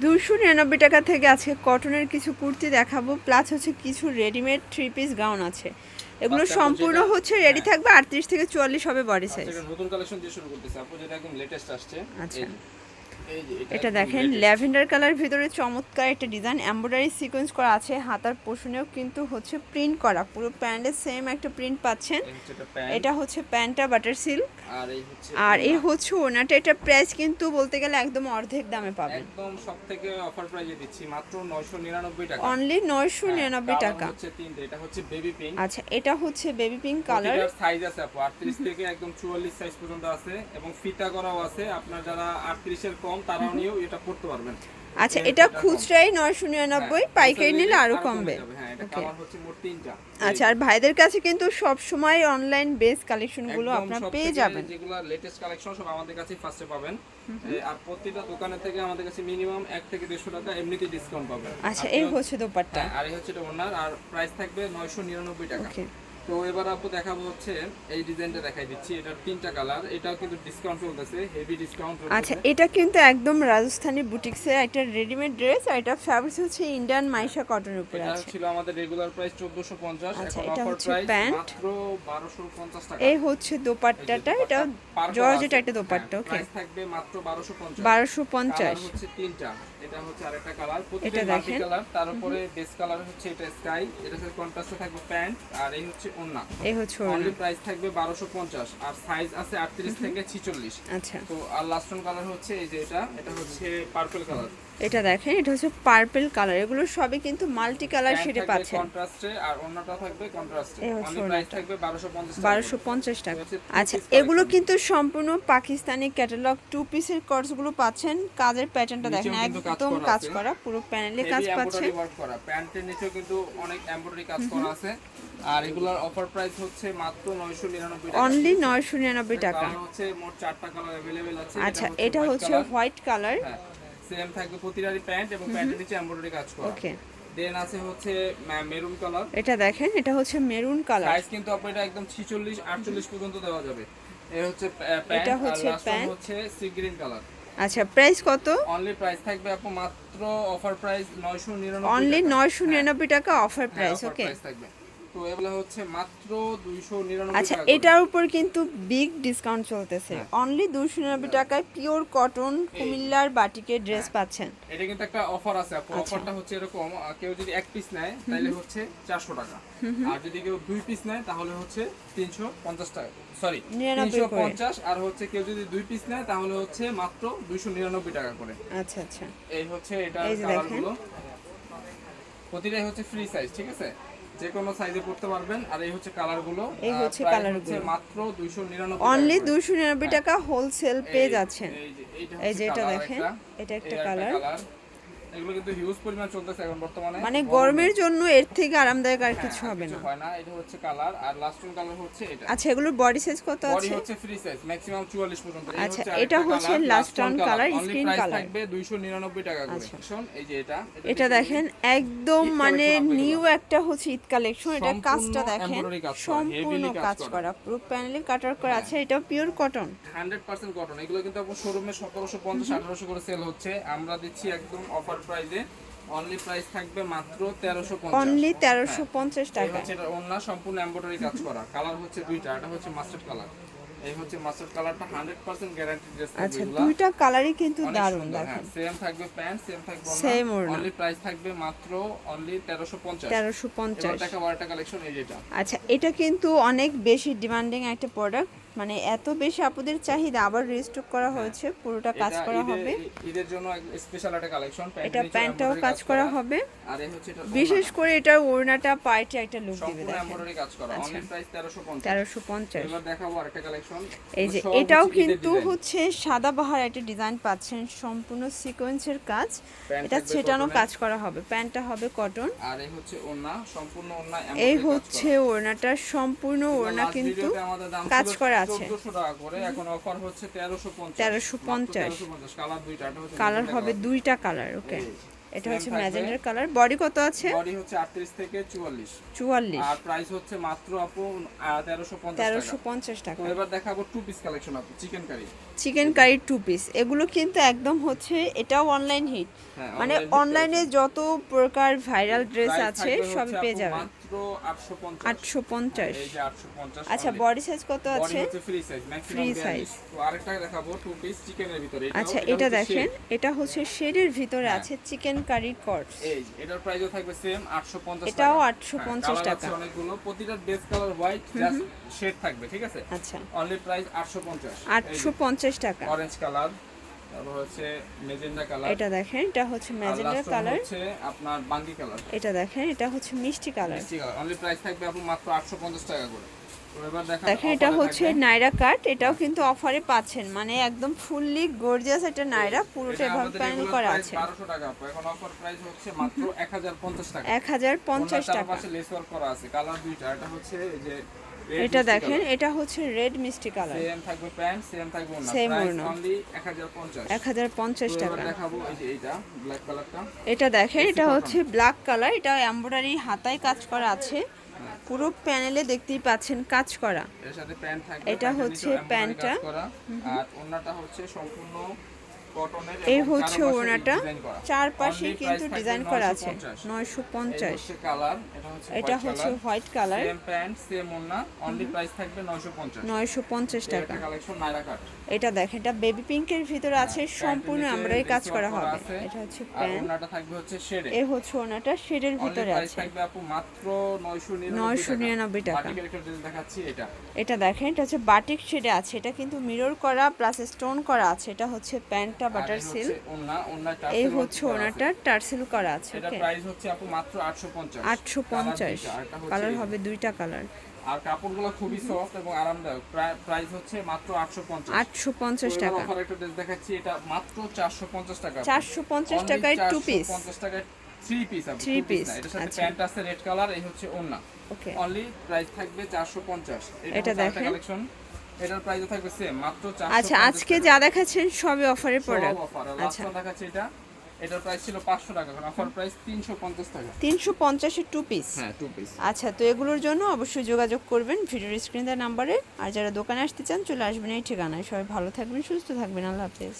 দুশো নিরানব্বই টাকা থেকে আজকে কটনের কিছু কুর্তি দেখাবো প্লাস হচ্ছে কিছু রেডিমেড থ্রি পিস গাউন আছে। এগুলো সম্পূর্ণ হচ্ছে রেডি থাকবে আটত্রিশ থেকে চুয়াল্লিশ হবে বডি সাইজ নতুন কালেকশন দিয়ে শুরু করতেছে আপু যেটা একদম লেটেস্ট আসছে আচ্ছা। এটা দেখেন ল্যাভেন্ডার কালার ভিতরে চমৎকার একটা ডিজাইন এমব্রয়ডারি সিকোয়েন্স করা আছে হাতার পোষণেও কিন্তু হচ্ছে প্রিন্ট করা পুরো প্যান্টের সেম একটা প্রিন্ট পাচ্ছেন। এটা হচ্ছে প্যান্টটা বাটার সিল্ক। আর এই হচ্ছে আর এই হচ্ছে ওনাটা এটা প্রাইস কিন্তু বলতে গেলে একদম অর্ধেক দামে পাবেন। একদম সব থেকে অফার প্রাইজে দিচ্ছি মাত্র 999 টাকা। অনলি হ্যাঁ, নিরানব্বই কালার টাকা। হচ্ছে তিনটে এটা হচ্ছে বেবি পিঙ্ক আচ্ছা এটা হচ্ছে বেবি পিঙ্ক কালার সাইজ আছে আপু 38 থেকে একদম 44 সাইজ পর্যন্ত আছে এবং ফিতা করাও আছে। আপনার যারা 38 এর কম তারাও নিয়েও এটা পড়তে পারবেন। আচ্ছা এটা এটা খুচরাই নয়শো নিরানব্বই হ্যাঁ, পাইকারি নিলে আরও কমবে। হ্যাঁ আচ্ছা আর ভাইদের কাছে কিন্তু সব সময় অনলাইন বেস কালেকশনগুলো আপনারা পেয়ে যাবেন। যেগুলো লেটেস্ট কালেকশন সব আমাদের কাছেই ফার্স্টে পাবেন। আর প্রতিটা দোকানে থেকে আমাদের কাছে মিনিমাম এক থেকে দেড়শো টাকা এমনিতে ডিসকাউন্ট পাবেন। আচ্ছা এই হচ্ছে- দোপাট্টা। হ্যাঁ, আর এই হচ্ছে এটা ওনার আর প্রাইস থাকবে নয়শো নিরানব্বই টাকা। ওকে তো এবার আপু দেখাবো হচ্ছে এই ডিজাইনটা দেখাই দিচ্ছি। এটার তিনটা কালার এটাও কিন্তু ডিসকাউন্ট চলতেছে হেভি ডিসকাউন্ট আচ্ছা এটা কিন্তু একদম রাজস্থানী বুটিক্সের একটা রেডিমেড ড্রেস আর এটা ফ্যাব্রিক্স হচ্ছে ইন্ডিয়ান মাইশা কটনের উপরে এটা আছে। ছিল আমাদের রেগুলার প্রাইস 1450 আচ্ছা, এখন অফার প্রাইস। মাত্র 1250 টাকা। এই হচ্ছে দোপাট্টাটা এটা জর্জেট একটা দোপাট্টা ওকে প্রাইস থাকবে মাত্র 1250 বারোশো কালার পঞ্চাশ হচ্ছে তিনটা এটা হচ্ছে আরেকটা কালার প্রতিটা কালার তার উপরে বেস কালার হচ্ছে এটা স্কাই এটা সাথে কন্ট্রাস্টে থাকবে প্যান্ট আর এই হচ্ছে ওন্না এই হচ্ছে অনলি প্রাইস থাকবে 1250 আর সাইজ আছে 38 থেকে 46 আচ্ছা। তো আর লাস্ট ওয়ান কালার হচ্ছে এই যে এটা এটা হচ্ছে পার্পল কালার এটা দেখেন এটা হচ্ছে পার্পল কালার এগুলো সবই কিন্তু মাল্টি কালার শেডে পাচ্ছেন। কন্ট্রাস্টে আর অন্যটা থাকবে কন্ট্রাস্টে অনলি প্রাইস থাকবে 1250 টাকা। আচ্ছা এগুলো কিন্তু সম্পূর্ণ পাকিস্তানি ক্যাটালগ টু পিসের কর্সগুলো পাচ্ছেন। কাজের প্যাটার্নটা দেখেন একদম কাজ করা পুরো প্যানেলে কাজ পাচ্ছেন। এমব্রয়ডারি ওয়ার্ক করা। প্যান্টের নিচেও কিন্তু অনেক এমব্রয়ডারি কাজ করা আছে। আর এগুলোর অফার প্রাইস হচ্ছে মাত্র 999 টাকা অনলি নয়শো নিরানব্বই টাকা কালার হচ্ছে মোট চারটা কালার अवेलेबल আছে আচ্ছা এটা হচ্ছে হোয়াইট কালার হ্যাঁ সেম থাকবে প্রতিটারই প্যান্ট এবং প্যান্টের নিচে এমব্রয়ডারি কাজ করা ওকে দেন আছে হচ্ছে মেরুন কালার এটা দেখেন এটা হচ্ছে মেরুন কালার সাইজ কিন্তু আপনার এটা একদম 46 48 পর্যন্ত দেওয়া যাবে এর হচ্ছে প্যান্ট এটা আর হচ্ছে লাস্ট প্যান্ট। হচ্ছে সি গ্রিন কালার আচ্ছা প্রাইস কত অনলি প্রাইস থাকবে আপু মাত্র অফার প্রাইস 999 অনলি টাকা। নয়শো নিরানব্বই টাকা অফার হ্যাঁ, প্রাইস offer ওকে price থাকবে তো এগুলো হচ্ছে মাত্র 299 আচ্ছা। এটার উপর কিন্তু বিগ ডিসকাউন্ট চলতেছে। হ্যাঁ। অনলি দুশো নিরানব্বই টাকায় পিওর কটন কুমিল্লার বাটিকের ড্রেস পাচ্ছেন। এটা কিন্তু একটা অফার আছে আপু। আচ্ছা। অফারটা হচ্ছে এরকম কেউ যদি এক পিস নেয় তাহলে হচ্ছে 400 টাকা। আর যদি কেউ দুই পিস নেয় তাহলে হচ্ছে 350 টাকা সরি 350 আর হচ্ছে কেউ যদি দুই পিস নেয় তাহলে হচ্ছে মাত্র 299 টাকা করে। আচ্ছা আচ্ছা। এই হচ্ছে এটা কালারগুলো প্রতিটাই হচ্ছে ফ্রি সাইজ ঠিক আছে? যে কোনো সাইজে পড়তে পারবেন আর এই হচ্ছে কালারগুলো এই হচ্ছে কালারগুলো। মাত্র 299 অনলি টাকা করে। দুশো নিরানব্বই টাকা হোলসেল পেজ আছেন এই যে এটা দেখেন এটা একটা কালার। এগুলো কিন্তু হিউজ পরিমাণ চলতেছে এখন বর্তমানে। মানে গরমের জন্য এর থেকে আরামদায়ক আর হ্যাঁ, কিছু হবে না। হয় না এটা হচ্ছে কালার আর লাস্ট কালার হচ্ছে এটা। আচ্ছা এগুলোর বডি সাইজ কত বডি হচ্ছে ফ্রি সাইজ ম্যাক্সিমাম 44 পর্যন্ত। আচ্ছা, এটা হচ্ছে screen price colour। থাকবে 299 টাকা করে। আচ্ছা। এই যে এটা এটা দেখেন। একদম মানে নিউ একটা হচ্ছে ঈদ কালেকশন এটা কাজটা দেখেন সম্পূর্ণ কাজ করা। হ্যাঁ। পুরো প্যানেলে কাটার করা আছে এটা পিওর কটন 100% কটন এগুলো কিন্তু আপু শোরুমে 1750 1800 করে সেল হচ্ছে। আমরা দিচ্ছি একদম অফার প্রাইসে অনলি প্রাইস থাকবে মাত্র 1350 অনলি তেরোশো পঞ্চাশ এই টাকা। হচ্ছে এটা ওন্না সম্পূর্ণ এমব্রয়ডারি কাজ করা। কালার হচ্ছে দুইটা এটা হচ্ছে মাস্টার্ড কালার এই হচ্ছে মাস্টার্ড কালারটা 100% গ্যারান্টি ড্রেস আচ্ছা দুইটা কালারই কিন্তু দারুণ হ্যাঁ দেখেন। সেম থাকবে প্যান্ট সেম থাকবে Same অনলি প্রাইস থাকবে মাত্র অনলি 1350 তেরোশো এবার পঞ্চাশ টাকা বারোটা কালেকশন এই যেটা আচ্ছা এটা কিন্তু অনেক বেশি ডিমান্ডিং একটা প্রোডাক্ট মানে এত বেশি আপুদের চাহিদা আবার রিস্টক করা হয়েছে পুরোটা কাজ করা হবে। ঈদের জন্য স্পেশাল একটা কালেকশন এটা প্যান্টটাও কাজ করা হবে। আর এই হচ্ছে এটা বিশেষ করে এটা ওড়নাটা পার্টে একটা লুক দিবে দেখেন। এমব্রয়ডারি কাজ করা। অনলি প্রাইস 1350 তেরোশো পঞ্চাশ। এবার দেখাবো আরেকটা কালেকশন এই যে এটাও কিন্তু হচ্ছে সাদা বাহার একটা ডিজাইন পাচ্ছেন সম্পূর্ণ সিকোয়েন্সের কাজ। এটা ছেটানো কাজ করা হবে প্যান্টটা হবে কটন আর এই হচ্ছে ওড়না সম্পূর্ণ ওড়না এই হচ্ছে ওড়নাটা সম্পূর্ণ। ওড়না কিন্তু কাজ করা আছে। 1400 টাকা করে এখন অফার হচ্ছে 1350 1350 1350 কালার দুইটা কালার হবে দুইটা কালার ওকে। এটা হচ্ছে। ম্যাজেন্ডার কালার। বডি কত আছে? বডি হচ্ছে 38 থেকে 44 চুয়াল্লিশ। আর প্রাইস হচ্ছে মাত্র আপু তেরোশো পঞ্চাশ তেরোশো টাকা। পঞ্চাশ তো টাকা এবার দেখাবো টু পিস কালেকশন আপু chikankari chikankari two piece এগুলো কিন্তু একদম হচ্ছে এটাও অনলাইন হিট হ্যাঁ, মানে অনলাইনে যত প্রকার ভাইরাল ড্রেস আছে সব পেয়ে যাবেন। মাত্র 850 850 আচ্ছা বডি সাইজ কত আছে? হচ্ছে free size maximum Free 42 size। তো আরেকটা দেখাবো টু পিস চিকেনের ভিতরে। আচ্ছা এটা দেখেন এটা হচ্ছে শেডের ভিতরে হ্যাঁ। আছে চিকেন কারি এই এটার প্রাইসও থাকবে সেম 850 টাকা। এটাও হ্যাঁ, 850 টাকা। অনেকগুলো। প্রতিটা base colour white just shade থাকবে ঠিক আছে? আচ্ছা। অনলি প্রাইস 850 আটশো পঞ্চাশ টাকা। অরেঞ্জ কালার তারপর হচ্ছে মেজেন্ডা কালার। এটা দেখেন এটা হচ্ছে কালার। হচ্ছে আপনার বাঙ্গি কালার। এটা দেখেন এটা হচ্ছে মিষ্টি কালার। মিষ্টি কালার। অনলি প্রাইস থাকবে আপু মাত্র 850 টাকা করে। দেখেন এটা হচ্ছে। নাইরা কাট এটাও কিন্তু অফারে পাচ্ছেন। মানে একদম ফুললি গর্জিয়াস একটা নাইরা পুরোটা এটা এভাবে আমাদের প্যানেল করা আছে। 1200 টাকা এখন অফার প্রাইস হচ্ছে মাত্র 1050 টাকা। এক হাজার পঞ্চাশ টাকা। লেস ওয়ার্ক করা আছে। কালার দুইটা। এটা হচ্ছে এই যে এটা দেখেন এটা হচ্ছে রেড মিষ্টি কালার সেম থাকবে প্যান্ট সেম থাকবে প্রাইস ওড়না। অনলি 1050 এক হাজার পঞ্চাশ। তো এবার টাকা। দেখাবো এই যে এইটা ব্ল্যাক কালারটা এটা দেখেন এটা হচ্ছে ব্ল্যাক কালার এটা এমব্রয়ডারি হাতায় কাজ করা আছে। পুরো প্যানেলে দেখতেই পাচ্ছেন কাজ করা। এর সাথে প্যান্ট থাকবে এটা হচ্ছে প্যান্টটা। আর ওন্নাটা হচ্ছে সম্পূর্ণ এই হচ্ছে করা। চারপাশে কিন্তু ডিজাইন করা আছে। 950 নয়শো পঞ্চাশ। এটা হচ্ছে white colour same pant same ওন্না অনলি প্রাইস থাকবে 950 নয়শো পঞ্চাশ টাকা। এটা দেখেন এটা বেবি পিঙ্কের ভিতরে আছে সম্পূর্ণ নিচে আমরাই কাজ করা হবে। এটা হচ্ছে প্যান্ট ওন্নাটা থাকবে হচ্ছে শেডে এ হচ্ছে ওনাটা শেডের ভিতরে আছে। 999 999 টাকা। এটা। দেখেন এটা হচ্ছে বাটিক শেডে আছে। এটা কিন্তু মিরর করা প্লাস স্টোন করা আছে। এটা হচ্ছে প্যান্টটা আর বাটার সিল এই হচ্ছে। ওনাটা টার্সেল করা আছে এটা ওকে প্রাইস হচ্ছে আপু মাত্র 850 আটশো Colour পঞ্চাশ দুইটা, আরেকটা হচ্ছে কালার হবে দুইটা কালার আর কাপড়গুলো খুবই সফট এবং আরামদায়ক। প্রাইস হচ্ছে মাত্র 850 আটশো পঞ্চাশ টাকা। অফার একটা ড্রেস দেখাচ্ছি এটা মাত্র 450 টাকা চারশো পঞ্চাশ Only টাকায় টু পিস 450 টাকায় থ্রি পিস আপু piece piece, এটার সাথে আচ্ছা। প্যান্ট আছে রেড কালার এই হচ্ছে ওন্না ওকে অনলি প্রাইস থাকবে 450 এটা দেখেন। কালেকশন এটার প্রাইসও থাকবে সেম মাত্র 400 আচ্ছা আজকে যা দেখাচ্ছেন সবই অফারে প্রোডাক্ট আচ্ছা। দেখাচ্ছি এটা। এটার প্রাইস ছিল 500 টাকা এখন অফার প্রাইস 350 টাকা। তিনশো পঞ্চাশের টু পিস হ্যাঁ টু পিস আচ্ছা তো এগুলোর জন্য অবশ্যই যোগাযোগ করবেন ভিডিওর স্ক্রিন দেওয়ার নাম্বারে আর যারা দোকানে আসতে চান চলে আসবেন এই ঠিকানায়। সবাই ভালো থাকবেন সুস্থ থাকবেন। আল্লাহ হাফেজ।